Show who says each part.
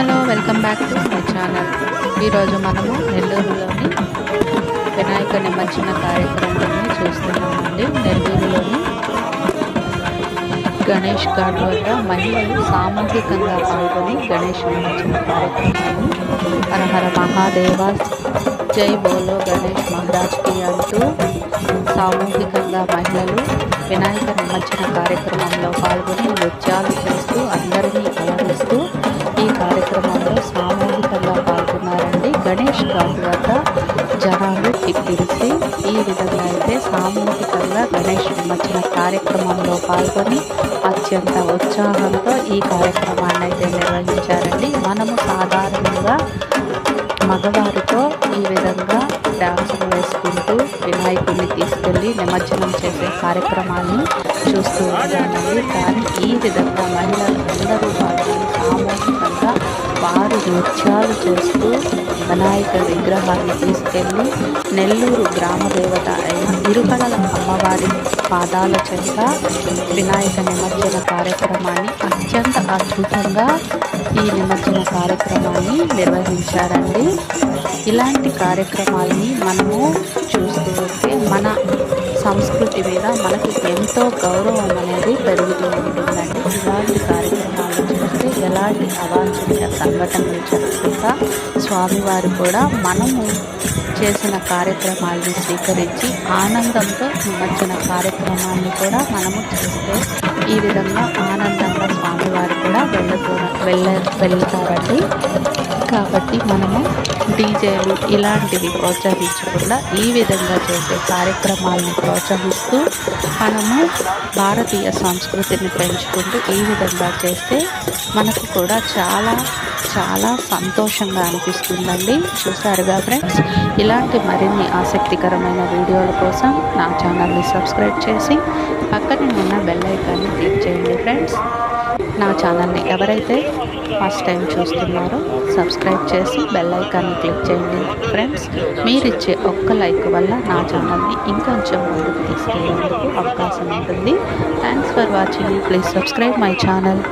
Speaker 1: Hello welcome back to my channel. ఈరోజు మనము నెల్లూరులోని వినాయక నిమజ్జన కార్యక్రమాన్ని చూస్తున్నామండి. నెల్లూరులోని గణేష్ ఘాట్ వద్ద మహిళలు సామూహికంగా పాల్గొని గణేష్ నిమజ్జన కార్యక్రమాన్ని హరహర మహాదేవ జై బోలో గణేష్ మహారాజ్కి అంటూ సామూహికంగా మహిళలు వినాయక నిమజ్జన కార్యక్రమంలో పాల్గొని నృత్యాలు చేస్తారు విధంగా అయితే సామూహికంగా గణేష్ నిమజ్జన కార్యక్రమంలో పాల్గొని అత్యంత ఉత్సాహంతో ఈ కార్యక్రమాన్ని అయితే నిర్వహించారండి. మనము సాధారణంగా మగవారితో ఈ విధంగా డ్యాన్సులు వేసుకుంటూ వినాయకుడిని తీసుకెళ్ళి నిమజ్జనం చేసే కార్యక్రమాన్ని చూస్తూ ఉంటామండి. కానీ ఈ విధంగా మహిళలు అందరూ పాల్గొని వారు నృత్యాలు చేస్తూ వినాయక విగ్రహాన్ని తీసుకెళ్ళి నెల్లూరు గ్రామ దేవత అయిన ఇరుకడల అమ్మవారి పాదాల చెంత వినాయక నిమజ్జన కార్యక్రమాన్ని అత్యంత అద్భుతంగా ఈ నిమజ్జన కార్యక్రమాన్ని నిర్వహించారండి. ఇలాంటి కార్యక్రమాలని మనము చూస్తూ ఉంటే మన సంస్కృతి మీద మనకి ఎంతో గౌరవం అనేది పెరుగుతుంది. ఇలాంటి అవాంఛనీయ సంఘటనలు జరగకుండా స్వామివారు కూడా మనము చేసిన కార్యక్రమాలను స్వీకరించి ఆనందంతో నిమజ్జన కార్యక్రమాన్ని కూడా మనము చేస్తే ఈ విధంగా ఆనందంగా స్వామివారు కూడా వెళ్ళ వెళ్ళ వెళ్తారండి. కాబట్టి మనము డీజేలు ఇలాంటివి ప్రోత్సహించకుండా ఈ విధంగా చేసే కార్యక్రమాలను ప్రోత్సహిస్తూ మనము భారతీయ సంస్కృతిని పెంచుకుంటూ ఈ విధంగా చేస్తే మనకు కూడా చాలా చాలా సంతోషంగా అనిపిస్తుందండి. చూసారుగా ఫ్రెండ్స్? ఇలాంటి మరిన్ని ఆసక్తికరమైన వీడియోల కోసం నా ఛానల్ని సబ్స్క్రైబ్ చేసి పక్కనే ఉన్న బెల్ ఐకాన్ని క్లిక్ చేయండి ఫ్రెండ్స్. నా ఛానల్ని ఎవరైతే ఫస్ట్ టైం చూస్తున్నారో సబ్స్క్రైబ్ చేసి బెల్ ఐకాన్ని క్లిక్ చేయండి. ఫ్రెండ్స్ మీరిచ్చే ఒక్క లైక్ వల్ల నా ఛానల్ని ఇంకొంచెం ముందుకు తీసుకెళ్ళేందుకు అవకాశం ఉంటుంది. Thanks for watching. Please subscribe my channel.